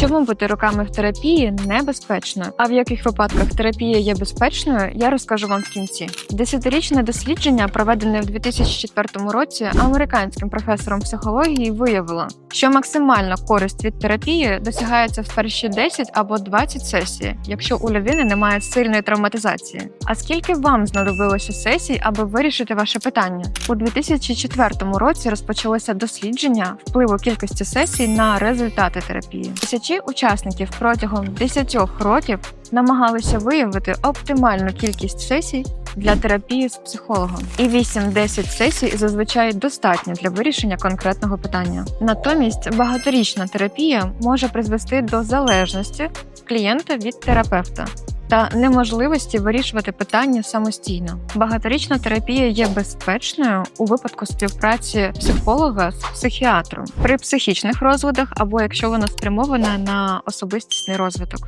Чому бути роками в терапії небезпечно? А в яких випадках терапія є безпечною, я розкажу вам в кінці. Десятирічне дослідження, проведене в 2004 році американським професором психології, виявило, що максимальна користь від терапії досягається в перші 10 або 20 сесій, якщо у людини немає сильної травматизації. А скільки вам знадобилося сесій, аби вирішити ваше питання? У 2004 році розпочалося дослідження впливу кількості сесій на результати терапії. Тисячі учасників протягом 10 років намагалися виявити оптимальну кількість сесій для терапії з психологом. І 8-10 сесій зазвичай достатньо для вирішення конкретного питання. Натомість багаторічна терапія може призвести до залежності клієнта від терапевта. Та неможливості вирішувати питання самостійно. Багаторічна терапія є безпечною у випадку співпраці психолога з психіатром при психічних розладах або якщо вона спрямована на особистісний розвиток.